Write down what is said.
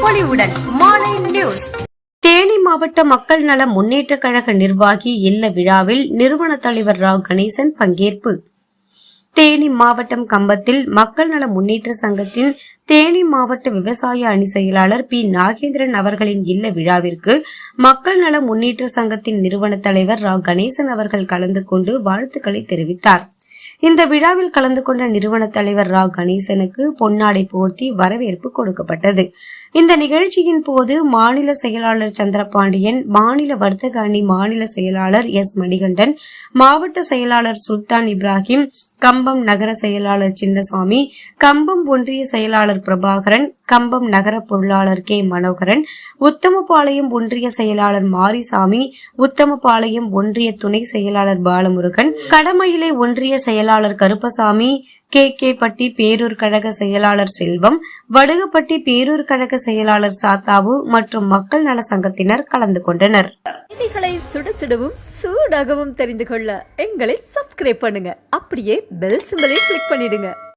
மாலை நியூஸ். தேனி மாவட்ட மக்கள் நல முன்னேற்ற கழக நிர்வாகி இல்ல விழாவில் நிறுவன தலைவர் ராவ் கணேசன் பங்கேற்பு. தேனி மாவட்டம் கம்பத்தில் மக்கள் நல முன்னேற்ற சங்கத்தின் தேனி மாவட்ட விவசாய அணி செயலாளர் பி. நாகேந்திரன் அவர்களின் இல்ல விழாவிற்கு மக்கள் நல முன்னேற்ற சங்கத்தின் நிறுவன தலைவர் ரா கணேசன் அவர்கள் கலந்து கொண்டு வாழ்த்துக்களை தெரிவித்தார். இந்த விழாவில் கலந்து கொண்ட நிறுவன தலைவர் ரா. கணேசனுக்கு பொன்னாடை போர்த்தி வரவேற்பு கொடுக்கப்பட்டது. இந்த நிகழ்ச்சியின் போது மாநில செயலாளர் சந்திரபாண்டியன் மாநில வர்த்தக அணி மாநில செயலாளர் எஸ். மணிகண்டன் மாவட்ட செயலாளர் சுல்தான் இப்ராஹிம் கம்பம் நகர செயலாளர் சின்னசாமி கம்பம் ஒன்றிய செயலாளர் பிரபாகரன் கம்பம் நகர பொருளாளர் கே மனோகரன் உத்தமபாளையம் ஒன்றிய செயலாளர் மாரிசாமி உத்தமபாளையம் ஒன்றிய துணை செயலாளர் பாலமுருகன் கடமயிலை ஒன்றிய செயலாளர் கருப்பசாமி கே. கே. பட்டி பேரூர் கழக செயலாளர் செல்வம் வடுகப்பட்டி பேரூர் கழக செயலாளர் சாத்தாவு மற்றும் மக்கள் நல சங்கத்தினர் கலந்து கொண்டனர். செய்திகளை சுட சுடவும் சூடாகவும் தெரிந்து கொள்ள எங்களை சப்ஸ்கிரைப் பண்ணுங்க. அப்படியே பெல் சிம்பலையும் கிளிக் பண்ணிடுங்க.